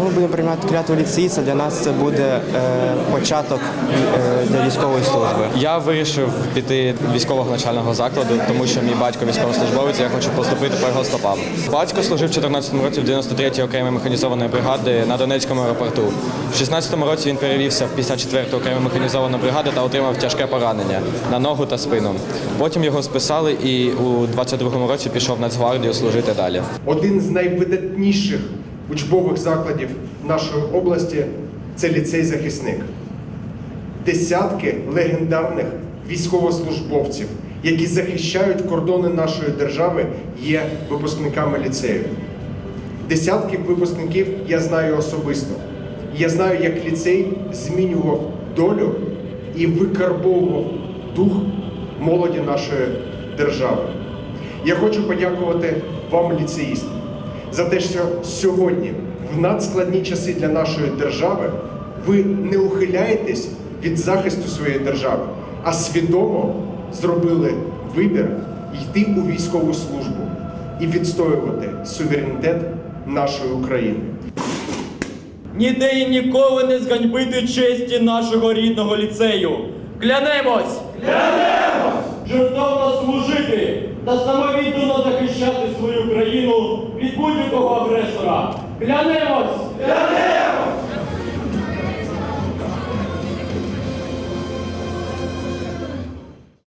приймати клятву ліцеїста, для нас це буде е, початок е, для військової служби. Я вирішив піти військового навчального закладу, тому що мій батько військовослужбовець, я хочу поступити по його стопам. Батько служив в 14-му році в 93-й окремій механізованої бригади на Донецькому аеропорту. В 16-му році він перевівся в 54-ту окрему механізовану бригаду та отримав тяжке поранення на ногу та спину. Потім його списали і у 22-му році пішов в Нацгвардію служити далі. Один з найвидатніших учбових закладів нашої області це ліцей захисник. Десятки легендарних військовослужбовців, які захищають кордони нашої держави, є випускниками ліцею. Десятки випускників я знаю особисто. Я знаю, як ліцей змінював долю і викарбовував дух молоді нашої держави. Я хочу подякувати вам, ліцеїсти, за те, що сьогодні, в надскладні часи для нашої держави, ви не ухиляєтесь від захисту своєї держави, а свідомо зробили вибір йти у військову службу і відстоювати суверенітет нашої України. Ніде і ніколи не зганьбити честі нашого рідного ліцею. Клянемось! Клянемось! Жертовно служити та самовіддано захищати свою країну від будь-якого агресора. Клянемось!